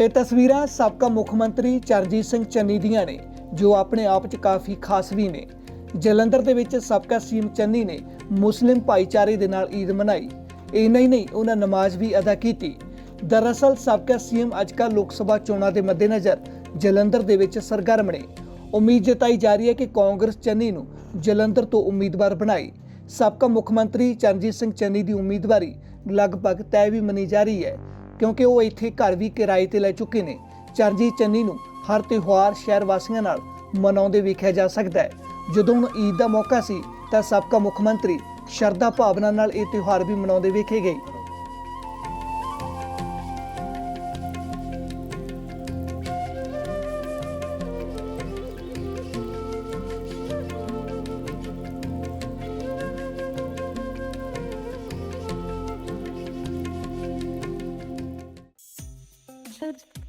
ਇਹ ਤਸਵੀਰਾਂ ਸਾਬਕਾ ਮੁੱਖ ਮੰਤਰੀ ਚਰਨਜੀਤ ਸਿੰਘ ਚੰਨੀ ਦੀਆਂ ਨੇ, ਜੋ ਆਪਣੇ ਆਪ 'ਚ ਕਾਫੀ ਖਾਸ ਵੀ ਨੇ। ਜਲੰਧਰ ਦੇ ਵਿੱਚ ਸਾਬਕਾ ਸੀਐਮ ਚੰਨੀ ਨੇ ਮੁਸਲਿਮ ਭਾਈਚਾਰੇ ਦੇ ਨਾਲ ਈਦ ਮਨਾਈ। ਇੰਨਾ ਹੀ ਨਹੀਂ, ਉਹਨਾਂ ਨਮਾਜ਼ ਵੀ ਅਦਾ ਕੀਤੀ। ਦਰਅਸਲ, ਸਾਬਕਾ ਸੀਐਮ ਅੱਜਕੱਲ ਲੋਕ ਸਭਾ ਚੋਣਾਂ ਦੇ ਮੱਦੇਨਜ਼ਰ ਜਲੰਧਰ ਦੇ ਵਿੱਚ ਸਰਗਰਮ ਨੇ। ਉਮੀਦ ਜਤਾਈ ਜਾ ਰਹੀ ਹੈ ਕਿ ਕਾਂਗਰਸ ਚੰਨੀ ਨੂੰ ਜਲੰਧਰ ਤੋਂ ਉਮੀਦਵਾਰ ਬਣਾਈ ਸਾਬਕਾ ਮੁੱਖ ਮੰਤਰੀ ਚਰਨਜੀਤ ਸਿੰਘ ਚੰਨੀ ਦੀ ਉਮੀਦਵਾਰੀ ਲਗਭਗ ਤੈਅ ਵੀ ਮੰਨੀ ਜਾ ਰਹੀ ਹੈ। ਕਿਉਂਕਿ ਉਹ ਇੱਥੇ ਘਰ ਵੀ ਕਿਰਾਏ ਤੇ ਲੈ ਚੁੱਕੇ ਨੇ। ਚਰਨਜੀਤ ਚੰਨੀ ਨੂੰ ਹਰ ਤਿਉਹਾਰ ਸ਼ਹਿਰ ਵਾਸੀਆਂ ਨਾਲ ਮਨਾਉਂਦੇ ਵੇਖਿਆ ਜਾ ਸਕਦਾ ਹੈ। ਜਦੋਂ ਹੁਣ ਈਦ ਦਾ ਮੌਕਾ ਸੀ, ਤਾਂ ਸਾਬਕਾ ਮੁੱਖ ਮੰਤਰੀ ਸ਼ਰਧਾ ਭਾਵਨਾ ਨਾਲ ਇਹ ਤਿਉਹਾਰ ਵੀ ਮਨਾਉਂਦੇ ਵੇਖੇ ਗਏ। episode.